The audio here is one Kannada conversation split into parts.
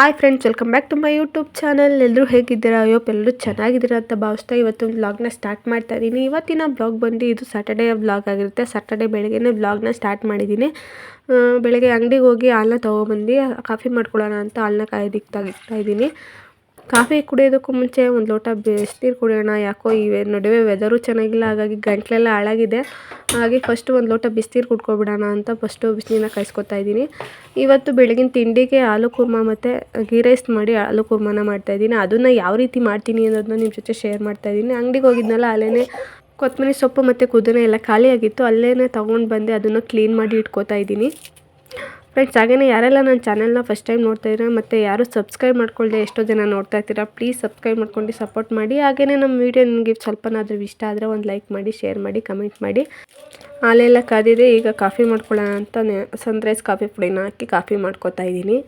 Hi friends welcome back to my YouTube channel ಎಲ್ಲರೂ ಹೇಗಿದ್ದೀರಾ? ಅಯ್ಯೋ ಎಲ್ಲರೂ ಚೆನ್ನಾಗಿದ್ದೀರಾ ಅಂತ ಭಾವಿಸ್ತಾ ಇವತ್ತು ವ್ಲಾಗ್ನ ಸ್ಟಾರ್ಟ್ ಮಾಡ್ತಾ ಇದ್ದೀನಿ ಇವತ್ತಿನ ಬ್ಲಾಗ್ ಬಂದು ಇದು ಸ್ಯಾಟರ್ಡೇ ವ್ಲಾಗ್ ಆಗಿರುತ್ತೆ. ಸ್ಯಾಟರ್ಡೇ ಬೆಳಗ್ಗೆನೇ ವ್ಲಾಗ್ನ ಸ್ಟಾರ್ಟ್ ಮಾಡಿದ್ದೀನಿ ಬೆಳಗ್ಗೆ ಅಂಗಡಿಗೆ ಹೋಗಿ ಹಾಲನ್ನ ತೊಗೊಬಂದು ಕಾಫಿ ಮಾಡ್ಕೊಳ್ಳೋಣ ಅಂತ ಹಾಲನ್ನ ಕಾಯ್ದಿಕ್ತಾಗಿರ್ತಾ ಇದ್ದೀನಿ. ಕಾಫಿ ಕುಡಿಯೋದಕ್ಕೂ ಮುಂಚೆ ಒಂದು ಲೋಟ ಬಿಸಿನೀರು ಕುಡಿಯೋಣ. ಯಾಕೋ ಈ ನಡುವೆ ವೆದರು ಚೆನ್ನಾಗಿಲ್ಲ, ಹಾಗಾಗಿ ಗಂಟ್ಲೆಲ್ಲ ಹಾಳಾಗಿದೆ. ಹಾಗೆ ಫಸ್ಟು ಒಂದು ಲೋಟ ಬಿಸಿನೀರು ಕುಡ್ಕೊಬಿಡೋಣ ಅಂತ ಫಸ್ಟು ಬಿಸಿನೀರನ್ನ ಕಾಯಿಸ್ಕೊತಾ ಇದ್ದೀನಿ. ಇವತ್ತು ಬೆಳಗಿನ ತಿಂಡಿಗೆ ಆಲೂ ಕುರ್ಮ ಮತ್ತು ಗೀ ರೈಸ್ ಮಾಡಿ ಆಲೂ ಕುರ್ಮನ ಮಾಡ್ತಾಯಿದ್ದೀನಿ ಅದನ್ನು ಯಾವ ರೀತಿ ಮಾಡ್ತೀನಿ ಅನ್ನೋದನ್ನ ನಿಮ್ಮ ಜೊತೆ ಶೇರ್ ಮಾಡ್ತಾ ಇದ್ದೀನಿ. ಅಂಗಡಿಗೆ ಹೋಗಿದ್ನಲ್ಲ ಅಲ್ಲೇ ಕೊತ್ತಂಬರಿ ಸೊಪ್ಪು ಮತ್ತು ಕುದನೆ ಎಲ್ಲ ಖಾಲಿಯಾಗಿತ್ತು. ಅಲ್ಲೇ ತೊಗೊಂಡು ಬಂದು, ಅದನ್ನು ಕ್ಲೀನ್ ಮಾಡಿ ಇಟ್ಕೋತಾ ಇದ್ದೀನಿ. ಫ್ರೆಂಡ್ಸ್ ಹಾಗೆಯೇ ಯಾರೆಲ್ಲ ನನ್ನ ಚಾನಲ್ನ ಫಸ್ಟ್ ಟೈಮ್ ನೋಡ್ತಾ ಇದ್ದೀರಾ ಮತ್ತು ಯಾರು ಸಬ್ಸ್ಕ್ರೈಬ್ ಮಾಡ್ಕೊಳ್ಳದೆ ಎಷ್ಟೋ ಜನ ನೋಡ್ತಾ ಇರ್ತೀರಾ ಪ್ಲೀಸ್ ಸಬ್ಸ್ಕ್ರೈಬ್ ಮಾಡ್ಕೊಂಡು ಸಪೋರ್ಟ್ ಮಾಡಿ. ಹಾಗೆಯೇ ನಮ್ಮ ವೀಡಿಯೋ ನಿಮಗೆ ಸ್ವಲ್ಪನಾದರೂ ಇಷ್ಟ ಆದರೆ ಒಂದು ಲೈಕ್ ಮಾಡಿ ಶೇರ್ ಮಾಡಿ ಕಮೆಂಟ್ ಮಾಡಿ. ಹಾಲೆಲ್ಲ ಕಾದಿದೆ, ಈಗ ಕಾಫಿ ಮಾಡ್ಕೊಳ್ಳೋಣ ಅಂತ ಸನ್ರೈಸ್ ಕಾಫಿ ಪುಡಿನ ಹಾಕಿ ಕಾಫಿ ಮಾಡ್ಕೊತಾ ಇದ್ದೀನಿ.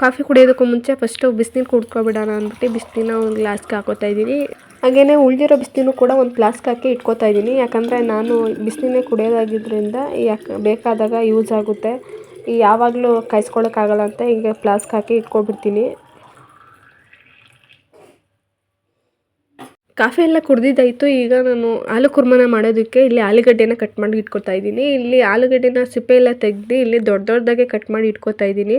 ಕಾಫಿ ಕುಡಿಯೋದಕ್ಕೂ ಮುಂಚೆ ಫಸ್ಟು ಬಿಸಿನೀರು ಕುಡ್ಕೊಬಿಡೋಣ ಅಂದ್ಬಿಟ್ಟು ಬಿಸಿನೀರನ್ನ ಒಂದು ಗ್ಲಾಸ್ಗೆ ಹಾಕೋತಾ ಇದ್ದೀನಿ. ಹಾಗೆಯೇ ಉಳಿದಿರೋ ಬಿಸಿನೀರು ಕೂಡ ಒಂದು ಫ್ಲಾಸ್ಕ್ ಹಾಕಿ ಇಟ್ಕೋತಾ ಇದ್ದೀನಿ. ಯಾಕಂದರೆ ನಾನು ಬಿಸಿನೀರೇ ಕುಡಿಯೋದಾಗಿದ್ದರಿಂದ ಯಾಕೆ ಬೇಕಾದಾಗ ಯೂಸ್ ಆಗುತ್ತೆ. ಯಾವಾಗಲೂ ಕಾಯಿಸ್ಕೊಳ್ಳೋಕ್ಕಾಗಲ್ಲ ಅಂತ ಹೀಗೆ ಫ್ಲಾಸ್ಕ್ ಹಾಕಿ ಇಟ್ಕೊಬಿಡ್ತೀನಿ. ಕಾಫಿ ಎಲ್ಲ ಕುಡ್ದಿದ್ದಾಯಿತು. ಈಗ ನಾನು ಆಲೂ ಕುರ್ಮನ ಮಾಡೋದಕ್ಕೆ ಇಲ್ಲಿ ಆಲೂಗಡ್ಡೆನ ಕಟ್ ಮಾಡಿ ಇಟ್ಕೊತಾ ಇದ್ದೀನಿ. ಇಲ್ಲಿ ಆಲೂಗಡ್ಡೆನ ಸಿಪ್ಪೆ ಎಲ್ಲ ತೆಗೆದು ಇಲ್ಲಿ ದೊಡ್ಡ ದೊಡ್ಡದಾಗೆ ಕಟ್ ಮಾಡಿ ಇಟ್ಕೊತಾ ಇದ್ದೀನಿ.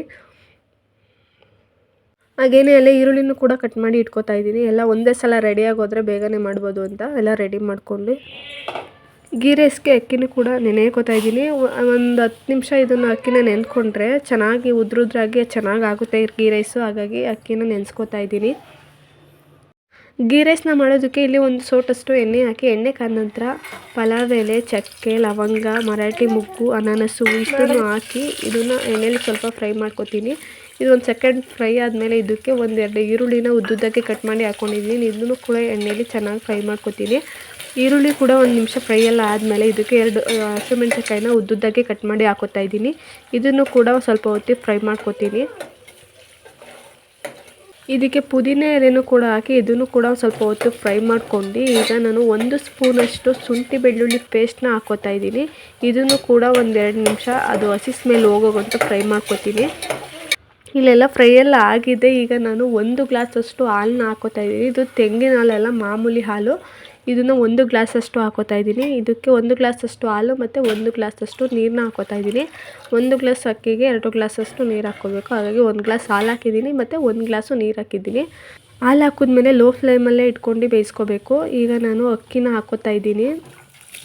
ಹಾಗೇನೆ ಅಲ್ಲೇ ಈರುಳ್ಳಿನೂ ಕೂಡ ಕಟ್ ಮಾಡಿ ಇಟ್ಕೋತಾ ಇದ್ದೀನಿ. ಎಲ್ಲ ಒಂದೇ ಸಲ ರೆಡಿಯಾಗಿ ಹೋದರೆ ಬೇಗನೆ ಮಾಡ್ಬೋದು ಅಂತ ಎಲ್ಲ ರೆಡಿ ಮಾಡಿಕೊಂಡು. ಗೀ ರೈಸ್ಗೆ ಅಕ್ಕಿನೂ ಕೂಡ ನೆನೆಯಕೋತಾ ಇದ್ದೀನಿ. ಒಂದು ಹತ್ತು ನಿಮಿಷ ಇದನ್ನು ಅಕ್ಕಿನ ನೆನ್ಕೊಂಡ್ರೆ ಚೆನ್ನಾಗಿ ಉದ್ರುದ್ರಾಗಿ ಚೆನ್ನಾಗಿ ಆಗುತ್ತೆ ಗೀ ರೈಸು ಹಾಗಾಗಿ ಅಕ್ಕಿನ ನೆನೆಸ್ಕೋತಾ ಇದ್ದೀನಿ. ಗೀ ರೈಸ್ನ ಮಾಡೋದಕ್ಕೆ ಇಲ್ಲಿ ಒಂದು ಸೋಟಷ್ಟು ಎಣ್ಣೆ ಹಾಕಿ, ಎಣ್ಣೆ ಕಾದ ನಂತರ ಪಲಾವ್ ಎಲೆ ಚಕ್ಕೆ, ಲವಂಗ, ಮರಾಠಿ ಮುಗ್ಗು, ಅನಾನಸು ಇಷ್ಟನ್ನು ಹಾಕಿ ಇದನ್ನು ಎಣ್ಣೆಲಿ ಸ್ವಲ್ಪ ಫ್ರೈ ಮಾಡ್ಕೊತೀನಿ. ಇದು ಒಂದು ಸೆಕೆಂಡ್ ಫ್ರೈ ಆದಮೇಲೆ ಇದಕ್ಕೆ ಒಂದೆರಡು ಈರುಳ್ಳಿನ ಉದ್ದುದ್ದಕ್ಕೆ ಕಟ್ ಮಾಡಿ ಹಾಕ್ಕೊಂಡಿದ್ದೀನಿ ಇದನ್ನು ಕೂಡ ಎಣ್ಣೆಯಲ್ಲಿ ಚೆನ್ನಾಗಿ ಫ್ರೈ ಮಾಡ್ಕೊತೀನಿ. ಈರುಳ್ಳಿ ಕೂಡ ಒಂದು ನಿಮಿಷ ಫ್ರೈ ಎಲ್ಲ ಆದಮೇಲೆ ಇದಕ್ಕೆ ಎರಡು ಹಸಿಮೆಣಸಿನಕಾಯಿನ ಉದ್ದುದ್ದಕ್ಕೆ ಕಟ್ ಮಾಡಿ ಹಾಕೋತಾ ಇದ್ದೀನಿ. ಇದನ್ನು ಕೂಡ ಸ್ವಲ್ಪ ಹೊತ್ತಿ ಫ್ರೈ ಮಾಡ್ಕೊತೀನಿ. ಇದಕ್ಕೆ ಪುದೀನ ಎಲೆನೂ ಕೂಡ ಹಾಕಿ ಇದನ್ನು ಕೂಡ ಸ್ವಲ್ಪ ಹೊತ್ತು ಫ್ರೈ ಮಾಡ್ಕೊಂಡು ಈಗ ನಾನು ಒಂದು ಸ್ಪೂನಷ್ಟು ಶುಂಠಿ ಬೆಳ್ಳುಳ್ಳಿ ಪೇಸ್ಟ್ನ ಹಾಕೋತಾ ಇದ್ದೀನಿ. ಇದನ್ನು ಕೂಡ ಒಂದೆರಡು ನಿಮಿಷ ಅದು ಹಸಿ ಸ್ಮೆಲ್ ಹೋಗೋಗಂತ ಫ್ರೈ ಮಾಡ್ಕೊತೀನಿ. ಇಲ್ಲೆಲ್ಲ ಫ್ರೈ ಎಲ್ಲ ಆಗಿದೆ. ಈಗ ನಾನು ಒಂದು ಗ್ಲಾಸಷ್ಟು ಹಾಲನ್ನ ಹಾಕೋತಾ ಇದ್ದೀನಿ. ಇದು ತೆಂಗಿನ ಹಾಲೆಲ್ಲ ಮಾಮೂಲಿ ಹಾಲು. ಇದನ್ನು ಒಂದು ಗ್ಲಾಸಷ್ಟು ಹಾಕೋತಾ ಇದ್ದೀನಿ. ಇದಕ್ಕೆ ಒಂದು ಗ್ಲಾಸಷ್ಟು ಹಾಲು ಮತ್ತು ಒಂದು ಗ್ಲಾಸಷ್ಟು ನೀರನ್ನ ಹಾಕೋತಾ ಇದ್ದೀನಿ. ಒಂದು ಗ್ಲಾಸ್ ಅಕ್ಕಿಗೆ ಎರಡು ಗ್ಲಾಸಷ್ಟು ನೀರು ಹಾಕ್ಕೋಬೇಕು. ಹಾಗಾಗಿ ಒಂದು ಗ್ಲಾಸ್ ಹಾಲು ಹಾಕಿದ್ದೀನಿ ಮತ್ತು ಒಂದು ಗ್ಲಾಸು ನೀರು ಹಾಕಿದ್ದೀನಿ. ಹಾಲು ಹಾಕಿದ್ಮೇಲೆ ಲೋ ಫ್ಲೇಮಲ್ಲೇ ಇಟ್ಕೊಂಡು ಬೇಯಿಸ್ಕೋಬೇಕು. ಈಗ ನಾನು ಅಕ್ಕಿನ ಹಾಕೋತಾ ಇದ್ದೀನಿ.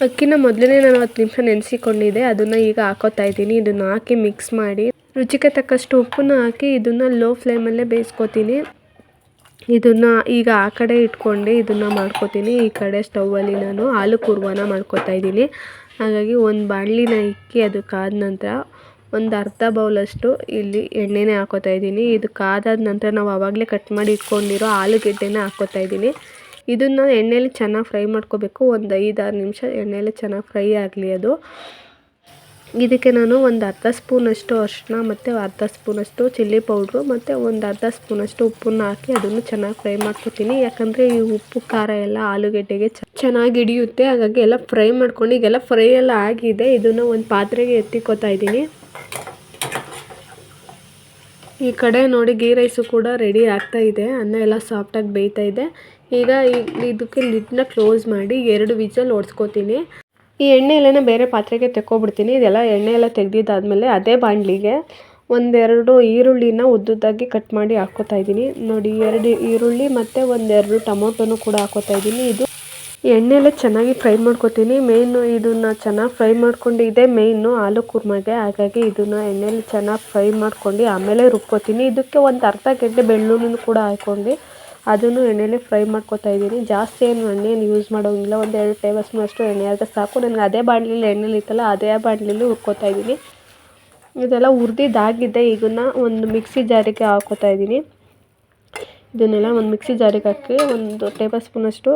ಅಕ್ಕಿನ ಮೊದಲನೇ ನಾನು ಹತ್ತು ನಿಮಿಷ ನೆನೆಸಿಕೊಂಡಿದ್ದೆ. ಅದನ್ನು ಈಗ ಹಾಕೋತಾ ಇದ್ದೀನಿ. ಇದನ್ನು ಹಾಕಿ ಮಿಕ್ಸ್ ಮಾಡಿ ರುಚಿಗೆ ತಕ್ಕಷ್ಟು ಉಪ್ಪನ್ನು ಹಾಕಿ ಇದನ್ನು ಲೋ ಫ್ಲೇಮಲ್ಲೇ ಬೇಯಿಸ್ಕೊತೀನಿ. ಇದನ್ನು ಈಗ ಆ ಕಡೆ ಇಟ್ಕೊಂಡು ಇದನ್ನು ಮಾಡ್ಕೊತೀನಿ. ಈ ಕಡೆ ಸ್ಟೌವಲ್ಲಿ ನಾನು ಹಾಲು ಕುರ್ವನ ಮಾಡ್ಕೊತಾ ಇದ್ದೀನಿ. ಹಾಗಾಗಿ ಒಂದು ಬಾಣಲಿನ ಇಕ್ಕಿ ಅದು ಕಾದ ನಂತರ ಒಂದು ಅರ್ಧ ಬೌಲಷ್ಟು ಇಲ್ಲಿ ಎಣ್ಣೆನೇ ಹಾಕೋತಾ ಇದ್ದೀನಿ. ಇದು ಕಾದಾದ ನಂತರ ನಾವು ಆವಾಗಲೇ ಕಟ್ ಮಾಡಿ ಇಟ್ಕೊಂಡಿರೋ ಆಲೂಗೆಡ್ಡೆನ ಹಾಕೋತಾ ಇದ್ದೀನಿ. ಇದನ್ನು ಎಣ್ಣೆಲಿ ಚೆನ್ನಾಗಿ ಫ್ರೈ ಮಾಡ್ಕೋಬೇಕು. ಒಂದು ಐದಾರು ನಿಮಿಷ ಎಣ್ಣೆಲಿ ಚೆನ್ನಾಗಿ ಫ್ರೈ ಆಗಲಿ ಅದು. ಇದಕ್ಕೆ ನಾನು ಒಂದು ಅರ್ಧ ಸ್ಪೂನಷ್ಟು ಅರಿಶಿನ ಮತ್ತು ಅರ್ಧ ಸ್ಪೂನಷ್ಟು ಚಿಲ್ಲಿ ಪೌಡ್ರು ಮತ್ತು ಒಂದು ಅರ್ಧ ಸ್ಪೂನಷ್ಟು ಉಪ್ಪನ್ನ ಹಾಕಿ ಅದನ್ನು ಚೆನ್ನಾಗಿ ಫ್ರೈ ಮಾಡ್ಕೊತೀನಿ. ಯಾಕಂದರೆ ಈ ಉಪ್ಪು, ಖಾರ ಎಲ್ಲ ಆಲೂಗಡ್ಡೆಗೆ ಚೆನ್ನಾಗಿ ಹಿಡಿಯುತ್ತೆ. ಹಾಗಾಗಿ ಎಲ್ಲ ಫ್ರೈ ಮಾಡ್ಕೊಂಡು ಈಗೆಲ್ಲ ಫ್ರೈ ಎಲ್ಲ ಆಗಿದೆ. ಇದನ್ನು ಒಂದು ಪಾತ್ರೆಗೆ ಎತ್ತಿಕೋತಾ ಇದ್ದೀನಿ. ಈ ಕಡೆ ನೋಡಿ ಗೀ ರೈಸು ಕೂಡ ರೆಡಿ ಆಗ್ತಾ ಇದೆ. ಅನ್ನ ಎಲ್ಲ ಸಾಫ್ಟಾಗಿ ಬೇಯ್ತಾ ಇದೆ. ಈಗ ಇದಕ್ಕೆ ಲಿಡ್ನ ಕ್ಲೋಸ್ ಮಾಡಿ ಎರಡು ವಿಜಲ್ ಓಡಿಸ್ಕೋತೀನಿ ಈ ಎಣ್ಣೆ ಎಲ್ಲನ ಬೇರೆ ಪಾತ್ರೆಗೆ ತೆಕ್ಕೊಬಿಡ್ತೀನಿ. ಇದೆಲ್ಲ ಎಣ್ಣೆ ಎಲ್ಲ ತೆಗೆದಿದ್ದಾದ್ಮೇಲೆ ಅದೇ ಬಾಣಲಿಗೆ ಒಂದೆರಡು ಈರುಳ್ಳಿನ ಉದ್ದುದ್ದಾಗಿ ಕಟ್ ಮಾಡಿ ಹಾಕ್ಕೋತಾ ಇದ್ದೀನಿ. ನೋಡಿ, ಎರಡು ಈರುಳ್ಳಿ ಮತ್ತು ಒಂದೆರಡು ಟೊಮೊಟೊನು ಕೂಡ ಹಾಕ್ಕೋತಾ ಇದ್ದೀನಿ. ಇದು ಎಣ್ಣೆಲೆ ಚೆನ್ನಾಗಿ ಫ್ರೈ ಮಾಡ್ಕೊತೀನಿ. ಮೇಯ್ನು ಇದನ್ನು ಚೆನ್ನಾಗಿ ಫ್ರೈ ಮಾಡ್ಕೊಂಡು ಇದೇ ಮೇಯ್ನು ಆಲೂ ಕುರ್ಮಗೆ. ಹಾಗಾಗಿ ಇದನ್ನು ಎಣ್ಣೆಲಿ ಚೆನ್ನಾಗಿ ಫ್ರೈ ಮಾಡ್ಕೊಂಡು ಆಮೇಲೆ ರುಬ್ಕೋತೀನಿ. ಇದಕ್ಕೆ ಒಂದು ಅರ್ಧ ಗಂಟೆ ಬೆಳ್ಳುಳ್ಳಿನೂ ಕೂಡ ಹಾಕ್ಕೊಂಡು ಅದನ್ನು ಎಣ್ಣೆಲಿ ಫ್ರೈ ಮಾಡ್ಕೊತಾ ಇದ್ದೀನಿ. ಜಾಸ್ತಿ ಏನು ಎಣ್ಣೆಯನ್ನು ಯೂಸ್ ಮಾಡೋಂಗಿಲ್ಲ. ಒಂದು ಎರಡು ಟೇಬಲ್ ಸ್ಪೂನ್ ಅಷ್ಟು ಎಣ್ಣೆ ಆದರೆ ಸಾಕು. ನನಗೆ ಅದೇ ಬಾಣಲಿಲಿ ಎಣ್ಣೆಲಿ ಇತ್ತಲ್ಲ, ಅದೇ ಬಾಣಲಿಲಿ ಹುರ್ಕೋತಾ ಇದ್ದೀನಿ. ಇದೆಲ್ಲ ಹುರಿದಿದ್ದಾಗಿದೆ. ಈಗನ್ನ ಒಂದು ಮಿಕ್ಸಿ ಜಾರಿಗೆ ಹಾಕೋತಾ ಇದ್ದೀನಿ. ಇದನ್ನೆಲ್ಲ ಒಂದು ಮಿಕ್ಸಿ ಜಾರಿಗೆ ಹಾಕಿ ಒಂದು ಟೇಬಲ್ ಸ್ಪೂನಷ್ಟು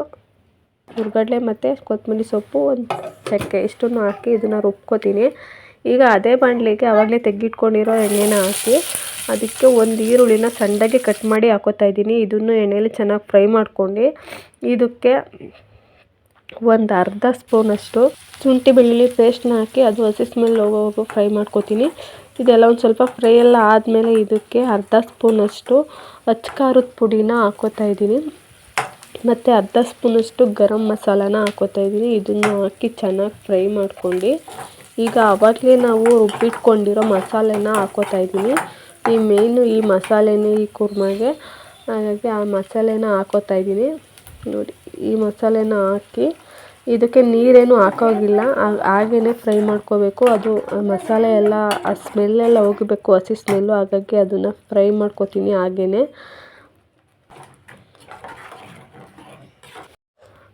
ಹುರ್ಗಡ್ಲೆ ಮತ್ತು ಕೊತ್ತಂಬರಿ ಸೊಪ್ಪು, ಒಂದು ಚಕ್ಕೆ ಇಷ್ಟನ್ನು ಹಾಕಿ ಇದನ್ನು ರುಬ್ಕೋತೀನಿ. ಈಗ ಅದೇ ಬಾಣಲಿಗೆ ಆವಾಗಲೇ ತೆಗ್ಗಿಟ್ಕೊಂಡಿರೋ ಎಣ್ಣೆನ ಹಾಕಿ ಅದಕ್ಕೆ ಒಂದು ಈರುಳ್ಳಿನ ಸಣ್ಣಗೆ ಕಟ್ ಮಾಡಿ ಹಾಕೋತಾ ಇದ್ದೀನಿ. ಇದನ್ನು ಎಣ್ಣೆಯಲ್ಲಿ ಚೆನ್ನಾಗಿ ಫ್ರೈ ಮಾಡ್ಕೊಂಡು ಇದಕ್ಕೆ ಒಂದು ಅರ್ಧ ಸ್ಪೂನಷ್ಟು ಶುಂಠಿ ಬೆಳ್ಳುಳ್ಳಿ ಪೇಸ್ಟ್ನ ಹಾಕಿ ಅದು ಹಸಿ ಸ್ಮೆಲ್ ಹೋಗೋವರೆಗೂ ಫ್ರೈ ಮಾಡ್ಕೊತೀನಿ. ಇದೆಲ್ಲ ಒಂದು ಸ್ವಲ್ಪ ಫ್ರೈ ಎಲ್ಲ ಆದಮೇಲೆ ಇದಕ್ಕೆ ಅರ್ಧ ಸ್ಪೂನಷ್ಟು ಅಚ್ಚ ಖಾರದ ಪುಡಿನ ಹಾಕೋತಾ ಇದ್ದೀನಿ. ಮತ್ತು ಅರ್ಧ ಸ್ಪೂನಷ್ಟು ಗರಂ ಮಸಾಲಾನ ಹಾಕೋತಾ ಇದ್ದೀನಿ. ಇದನ್ನು ಹಾಕಿ ಚೆನ್ನಾಗಿ ಫ್ರೈ ಮಾಡ್ಕೊಂಡು ಈಗ ಆವಾಗಲೇ ನಾವು ರುಬ್ಬಿಟ್ಕೊಂಡಿರೋ ಮಸಾಲೆನ ಹಾಕೋತಾ ಇದ್ದೀನಿ. ಈ ಮೇಯ್ನು ಈ ಮಸಾಲೆನೇ, ಈ ಕುರ್ಮಾಗೆ. ಹಾಗಾಗಿ ಆ ಮಸಾಲೆನ ಹಾಕೋತಾ ಇದ್ದೀನಿ. ನೋಡಿ, ಈ ಮಸಾಲೆನ ಹಾಕಿ ಇದಕ್ಕೆ ನೀರೇನು ಹಾಕೋಗಿಲ್ಲ. ಹಾಗೇ ಫ್ರೈ ಮಾಡ್ಕೋಬೇಕು. ಅದು ಮಸಾಲೆ ಎಲ್ಲ, ಆ ಸ್ಮೆಲ್ಲೆಲ್ಲ ಹೋಗಬೇಕು, ಹಸಿ ಸ್ಮೆಲ್ಲು ಹಾಗಾಗಿ ಅದನ್ನು ಫ್ರೈ ಮಾಡ್ಕೋತೀನಿ ಹಾಗೇ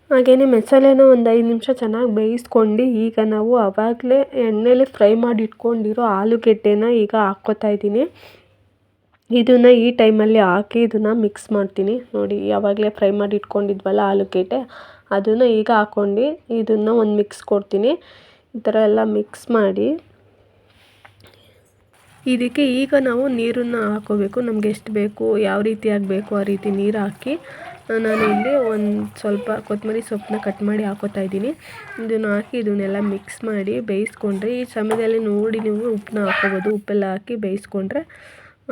ಹಾಗೆಯೇ ಮಸಾಲೆನ ಒಂದು ಐದು ನಿಮಿಷ ಚೆನ್ನಾಗಿ ಬೇಯಿಸ್ಕೊಂಡು ಈಗ ನಾವು ಆವಾಗಲೇ ಎಣ್ಣೆಲಿ ಫ್ರೈ ಮಾಡಿ ಇಟ್ಕೊಂಡಿರೋ ಆಲೂಗೆಡ್ಡೆನ ಈಗ ಹಾಕ್ಕೋತಾ ಇದ್ದೀನಿ. ಇದನ್ನು ಈ ಟೈಮಲ್ಲಿ ಹಾಕಿ ಇದನ್ನು ಮಿಕ್ಸ್ ಮಾಡ್ತೀನಿ. ನೋಡಿ, ಯಾವಾಗಲೇ ಫ್ರೈ ಮಾಡಿ ಇಟ್ಕೊಂಡಿದ್ವಲ್ಲ ಆಲೂಗೆಡ್ಡೆ ಅದನ್ನು ಈಗ ಹಾಕ್ಕೊಂಡು ಇದನ್ನು ಒಂದು ಮಿಕ್ಸ್ ಕೊಡ್ತೀನಿ. ಈ ಥರ ಎಲ್ಲ ಮಿಕ್ಸ್ ಮಾಡಿ ಇದಕ್ಕೆ ಈಗ ನಾವು ನೀರನ್ನು ಹಾಕೋಬೇಕು. ನಮ್ಗೆ ಎಷ್ಟು ಬೇಕು, ಯಾವ ರೀತಿಯಾಗಿ ಆಗಬೇಕು ಆ ರೀತಿ ನೀರು ಹಾಕಿ ನಾನು ಇಲ್ಲಿ ಒಂದು ಸ್ವಲ್ಪ ಕೊತ್ತಂಬರಿ ಸೊಪ್ಪನ್ನ ಕಟ್ ಮಾಡಿ ಹಾಕೋತಾ ಇದ್ದೀನಿ. ಇದನ್ನು ಹಾಕಿ ಇದನ್ನೆಲ್ಲ ಮಿಕ್ಸ್ ಮಾಡಿ ಬೇಯಿಸ್ಕೊಂಡ್ರೆ ಈ ಸಮಯದಲ್ಲಿ ನೋಡಿ ನೀವು ಉಪ್ಪನ್ನ ಹಾಕೋಬೋದು. ಉಪ್ಪೆಲ್ಲ ಹಾಕಿ ಬೇಯಿಸ್ಕೊಂಡ್ರೆ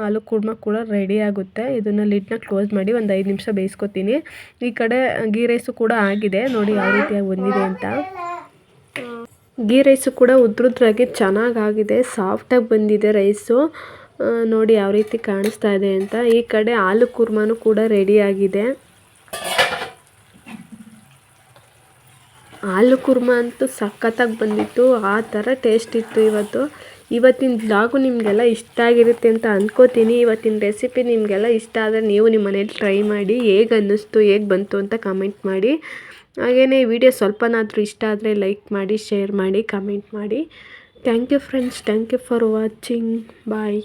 ಆಲೂ ಕುರ್ಮ ಕೂಡ ರೆಡಿ ಆಗುತ್ತೆ. ಇದನ್ನು ಲಿಡ್ನ ಕ್ಲೋಸ್ ಮಾಡಿ ಒಂದು ಐದು ನಿಮಿಷ ಬೇಯಿಸ್ಕೊತೀನಿ. ಈ ಕಡೆ ಗೀ ರೈಸು ಕೂಡ ಆಗಿದೆ. ನೋಡಿ ಯಾವ ರೀತಿಯಾಗಿ ಬಂದಿದೆ ಅಂತ. ಗೀ ರೈಸು ಕೂಡ ಉದ್ರದ್ರಾಗಿ ಚೆನ್ನಾಗಾಗಿದೆ ಸಾಫ್ಟಾಗಿ ಬಂದಿದೆ ರೈಸು ನೋಡಿ ಯಾವ ರೀತಿ ಕಾಣಿಸ್ತಾ ಇದೆ ಅಂತ. ಈ ಕಡೆ ಆಲೂ ಕುರ್ಮಾನು ಕೂಡ ರೆಡಿಯಾಗಿದೆ ಆಲೂ ಕುರ್ಮ ಅಂತೂ ಸಖತ್ತಾಗಿ ಬಂದಿತ್ತು. ಆ ಥರ ಟೇಸ್ಟ್ ಇತ್ತು ಇವತ್ತು. ಇವತ್ತಿನ ಬ್ಲಾಗು ನಿಮಗೆಲ್ಲ ಇಷ್ಟ ಆಗಿರುತ್ತೆ ಅಂತ ಅಂದ್ಕೋತೀನಿ ಇವತ್ತಿನ ರೆಸಿಪಿ ನಿಮಗೆಲ್ಲ ಇಷ್ಟ ಆದರೆ ನೀವು ನಿಮ್ಮ ಮನೇಲಿ ಟ್ರೈ ಮಾಡಿ, ಹೇಗೆ ಅನ್ನಿಸ್ತು, ಹೇಗೆ ಬಂತು ಅಂತ ಕಮೆಂಟ್ ಮಾಡಿ. ಹಾಗೆಯೇ ವಿಡಿಯೋ ಸ್ವಲ್ಪನಾದರೂ ಇಷ್ಟ ಆದರೆ ಲೈಕ್ ಮಾಡಿ ಶೇರ್ ಮಾಡಿ ಕಮೆಂಟ್ ಮಾಡಿ. Thank you friends thank you for watching bye